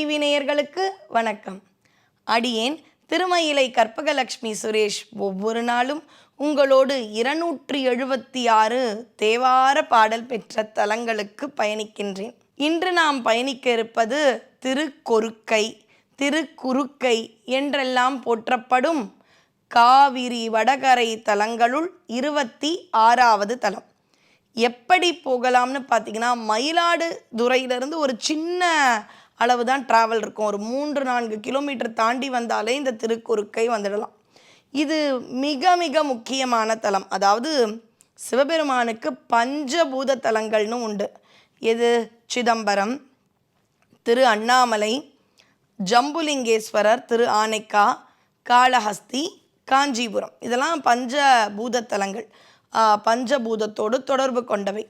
TV நேயர்களுக்கு வணக்கம். அடியேன் திருமயிலை கற்பகலக்ஷ்மி சுரேஷ் ஒவ்வொரு நாளும் உங்களோடு இருநூற்றி எழுபத்தி ஆறு தேவார பாடல் பெற்ற தலங்களுக்கு பயணிக்கின்றேன். இன்று நாம் பயணிக்க இருப்பது திருக்கொருக்கை திருக்குறுக்கை என்றெல்லாம் போற்றப்படும் காவிரி வடகரை தலங்களுள் இருபத்தி ஆறாவது தலம். எப்படி போகலாம்னு பார்த்தீங்கன்னா மயிலாடுதுறையிலிருந்து ஒரு சின்ன அளவு தான் ட்ராவல் இருக்கும். ஒரு மூன்று நான்கு கிலோமீட்டர் தாண்டி வந்தாலே இந்த திருக்குறுக்கை வந்துடலாம். இது மிக மிக முக்கியமான தலம். அதாவது சிவபெருமானுக்கு பஞ்சபூத தலங்கள்னு உண்டு. எது? சிதம்பரம் திரு அண்ணாமலை ஜம்புலிங்கேஸ்வரர் திரு ஆனைக்கா காளஹஸ்தி காஞ்சிபுரம். இதெல்லாம் பஞ்சபூத தலங்கள். பஞ்சபூதத்தோடு தொடர்பு கொண்டவை.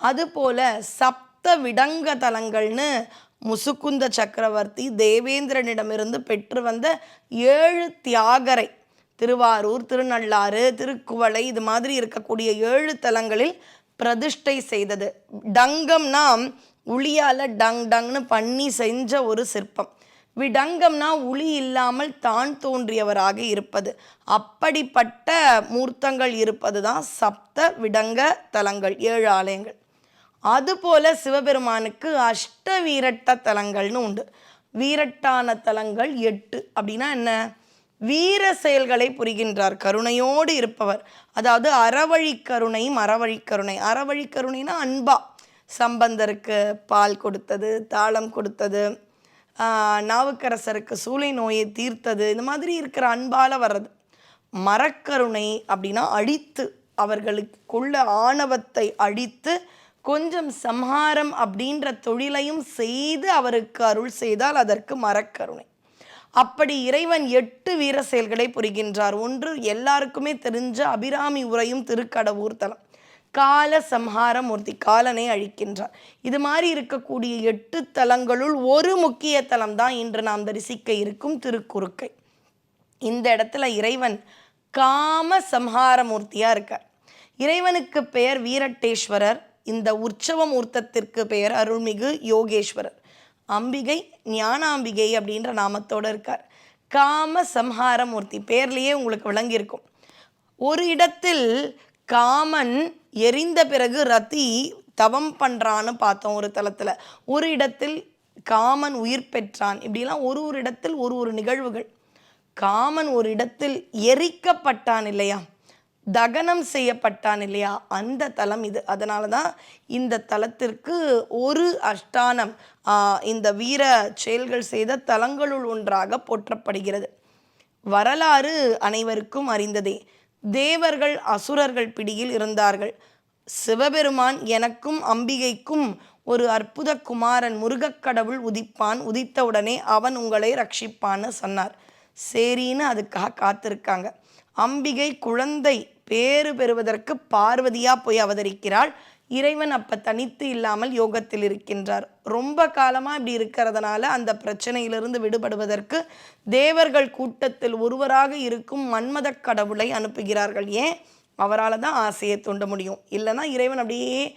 அதுபோல சப்த விடங்க தலங்கள்னு முசுக்குந்த சக்கரவர்த்தி தேவேந்திரனிடமிருந்து பெற்று வந்த ஏழு தியாகரை. திருவாரூர் திருநள்ளாறு திருக்குவளை இது மாதிரி இருக்கக்கூடிய ஏழு தலங்களில் பிரதிஷ்டை செய்தது. டங்கம்னா உளியால் டங் டங்னு பண்ணி செஞ்ச ஒரு சிற்பம். விடங்கம்னா உளி இல்லாமல் தான் தோன்றியவராக இருப்பது. அப்படிப்பட்ட மூர்த்தங்கள் இருப்பது தான் சப்த விடங்க தலங்கள் ஏழு ஆலயங்கள். அதுபோல சிவபெருமானுக்கு அஷ்ட வீரட்ட தலங்கள்னு உண்டு. வீரட்டான தலங்கள் எட்டு. அப்படின்னா என்ன? வீர செயல்களை புரிகின்றார். கருணையோடு இருப்பவர். அதாவது அறவழி கருணை மரவழி கருணை. அறவழி கருணைனா அன்பா. சம்பந்தருக்கு பால் கொடுத்தது தாளம் கொடுத்தது நாவுக்கரசருக்கு சூளை நோயை தீர்த்தது. இந்த மாதிரி இருக்கிற அன்பால் வர்றது. மரக்கருணை அப்படின்னா அழித்து அவர்களுக்குள்ள ஆணவத்தை அழித்து கொஞ்சம் சம்ஹாரம் அப்படின்ற தொழிலையும் செய்து அவருக்கு அருள் செய்தால் அதற்கு மரக்கருணை. அப்படி இறைவன் எட்டு வீர செயல்களை புரிகின்றார். ஒன்று எல்லாருக்குமே தெரிஞ்ச அபிராமி உரையும் திருக்கடவுர் தலம். கால சம்ஹார மூர்த்தி காலனை அழிக்கின்றார். இது மாதிரி இருக்கக்கூடிய எட்டு தலங்களுள் ஒரு முக்கிய தலம் தான் இன்று நாம் தரிசிக்க இருக்கும் திருக்குறுக்கை. இந்த இடத்துல இறைவன் காம சம்ஹாரமூர்த்தியாக இருக்கார். இறைவனுக்கு பெயர் வீரட்டேஸ்வரர். இந்த உற்சவ மூர்த்தத்திற்கு பெயர் அருள்மிகு யோகேஸ்வரர். அம்பிகை ஞானாம்பிகை அப்படின்ற நாமத்தோட இருக்கார். காம சம்ஹார மூர்த்தி பேர்லேயே உங்களுக்கு விளங்கியிருக்கும். ஒரு இடத்தில் காமன் எரிந்த பிறகு ரதி தவம் பண்ணுறான்னு பார்த்தோம் ஒரு தளத்தில். ஒரு இடத்தில் காமன் உயிர் பெற்றான். இப்படிலாம் ஒரு ஒரு இடத்தில் ஒரு ஒரு நிகழ்வுகள். காமன் ஒரு இடத்தில் எரிக்கப்பட்டான் இல்லையா? தகனம் செய்யப்பட்டான் இல்லையா? அந்த தலம் இது. அதனால தான் இந்த தலத்திற்கு ஒரு அஷ்டானம் இந்த வீர செயல்கள் செய்த தலங்களுள் ஒன்றாக போற்றப்படுகிறது. வரலாறு அனைவருக்கும் அறிந்ததே. தேவர்கள் அசுரர்கள் பிடியில் இருந்தார்கள். சிவபெருமான் எனக்கும் அம்பிகைக்கும் ஒரு அற்புத குமாரன் முருகக்கடவுள் உதிப்பான். உதித்தவுடனே அவன் உங்களை ரட்சிப்பான்னு சொன்னார். சரின்னு அதுக்காக காத்திருக்காங்க. அம்பிகை குழந்தை பேறு பெறுவதற்கு பார்வதியா போய் அவதரிக்கிறாள். இறைவன் அப்ப தனித்து இல்லாமல் யோகத்தில் இருக்கின்றார். ரொம்ப காலமா இப்படி இருக்கிறதுனால அந்த பிரச்சனையிலிருந்து விடுபடுவதற்கு தேவர்கள் கூட்டத்தில் ஒருவராக இருக்கும் மன்மதக் கடவுளை அனுப்புகிறார்கள். ஏன்? அவரால் தான் ஆசையை தூண்ட முடியும். இல்லைன்னா இறைவன் அப்படியே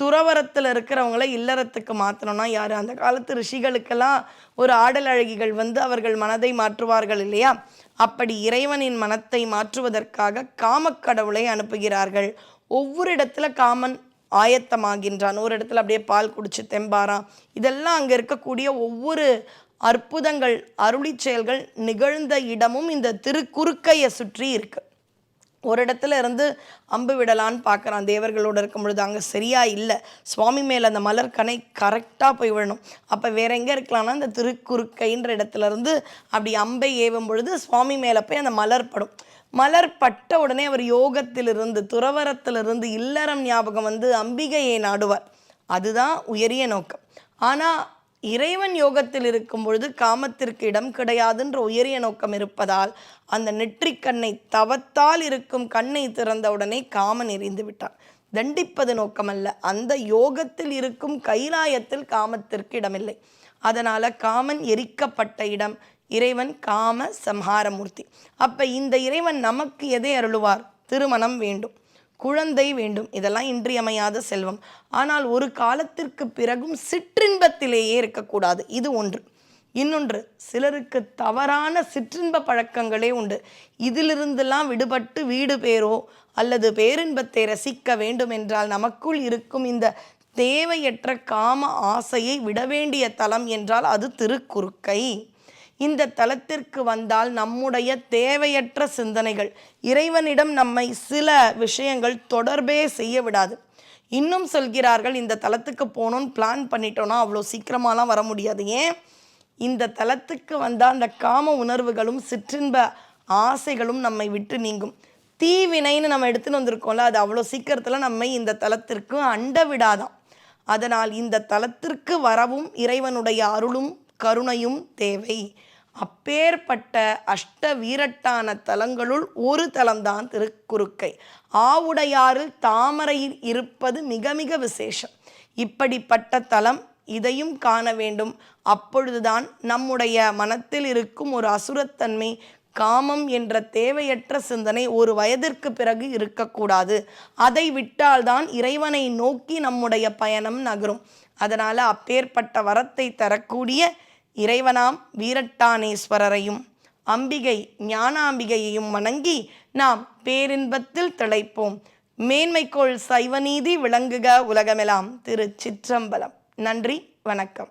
துறவரத்தில் இருக்கிறவங்கள இல்லறத்துக்கு மாற்றணும்னா யார்? அந்த காலத்து ரிஷிகளுக்கெல்லாம் ஒரு ஆடல் அழகிகள் வந்து அவர்கள் மனதை மாற்றுவார்கள் இல்லையா? அப்படி இறைவனின் மனத்தை மாற்றுவதற்காக காமக்கடவுளை அனுப்புகிறார்கள். ஒவ்வொரு இடத்துல காமன் ஆயத்தமாகின்றான். ஒரு இடத்துல அப்படியே பால் குடிச்சு தெம்பாரான் இதெல்லாம் அங்கே இருக்கக்கூடிய ஒவ்வொரு அற்புதங்கள் அருளி செயல்கள் நிகழ்ந்த இடமும் இந்த திருக்குறுக்கையை சுற்றி இருக்குது ஒரு இடத்துல இருந்து அம்பு விடலான்னு பார்க்குறான். தேவர்களோட இருக்கும் பொழுது அங்கே சரியாக இல்லை. சுவாமி மேலே அந்த மலர் கனை கரெக்டாக போய் விடணும் அப்போ வேற எங்கே இருக்கலாம்னா இந்த திருக்குறுக்கைன்ற இடத்துலருந்து அப்படி அம்பை ஏவும் பொழுது சுவாமி மேலே போய் அந்த மலர் படும். மலர் பட்ட உடனே அவர் யோகத்திலிருந்து துறவரத்திலிருந்து இல்லறம் ஞாபகம் வந்து அம்பிகையை நாடுவார். அதுதான் உயரிய நோக்கம். ஆனால் இறைவன் யோகத்தில் இருக்கும் பொழுது காமத்திற்கு இடம் கிடையாதுன்ற உயரிய நோக்கம் இருப்பதால் அந்த நெற்றிக்கண்ணை தவத்தால் இருக்கும் கண்ணை திறந்தவுடனே காமன் எரிந்து விட்டான். தண்டிப்பது நோக்கமல்ல. அந்த யோகத்தில் இருக்கும் கைலாயத்தில் காமத்திற்கு இடமில்லை. அதனால காமன் எரிக்கப்பட்ட இடம் இறைவன் காம சம்ஹாரமூர்த்தி. அப்ப இந்த இறைவன் நமக்கு எதை அருளுவார்? திருமணம் வேண்டும். குழந்தை வேண்டும். இதெல்லாம் இன்றியமையாத செல்வம். ஆனால் ஒரு காலத்திற்கு பிறகும் சிற்றின்பத்திலேயே இருக்கக்கூடாது. இது ஒன்று. இன்னொன்று சிலருக்கு தவறான சிற்றின்ப பழக்கங்களே உண்டு. இதிலிருந்தெல்லாம் விடுபட்டு வீடு பேரோ அல்லது பேரின்பத்தை ரசிக்க வேண்டும் என்றால் நமக்குள் இருக்கும் இந்த தேவையற்ற காம ஆசையை விட வேண்டிய தலம் என்றால் அது திருக்குறுக்கை. இந்த தலத்திற்கு வந்தால் நம்முடைய தேவையற்ற சிந்தனைகள் இறைவனிடம் நம்மை சில விஷயங்கள் தொடர்பே செய்ய விடாது. இன்னும் சொல்கிறார்கள் இந்த தளத்துக்கு போகணும்னு பிளான் பண்ணிட்டோன்னா அவ்வளோ சீக்கிரமாலாம் வர முடியாது. ஏன்? இந்த தலத்துக்கு வந்தால் அந்த காம உணர்வுகளும் சிற்றின்ப ஆசைகளும் நம்மை விட்டு நீங்கும். தீவினைன்னு நம்ம எடுத்துன்னு வந்திருக்கோம்ல அது அவ்வளோ சீக்கிரத்தில் நம்மை இந்த தலத்திற்கு அண்ட விடாதான் அதனால் இந்த தலத்திற்கு வரவும் இறைவனுடைய அருளும் கருணையும் தேவை. அப்பேற்பட்ட அஷ்ட வீரட்டான தலங்களுள் ஒரு தலம்தான் திருக்குறுக்கை. ஆவுடையாறு தாமரையில் இருப்பது மிக மிக விசேஷம். இப்படிப்பட்ட தலம் இதையும் காண வேண்டும். அப்பொழுதுதான் நம்முடைய மனத்தில் இருக்கும் ஒரு அசுரத்தன்மை காமம் என்ற தேவையற்ற சிந்தனை ஒரு வயதிற்கு பிறகு இருக்கக்கூடாது. அதை விட்டால்தான் இறைவனை நோக்கி நம்முடைய பயணம் நகரும். அதனால் அப்பேற்பட்ட வரத்தை தரக்கூடிய இறைவனாம் வீரட்டானேஸ்வரரையும் அம்பிகை ஞானாம்பிகையையும் வணங்கி நாம் பேரின்பத்தில் திளைப்போம். மேன்மைக்கோள் சைவநீதி விளங்குக உலகமெல்லாம் திரு சிற்றம்பலம் நன்றி வணக்கம்.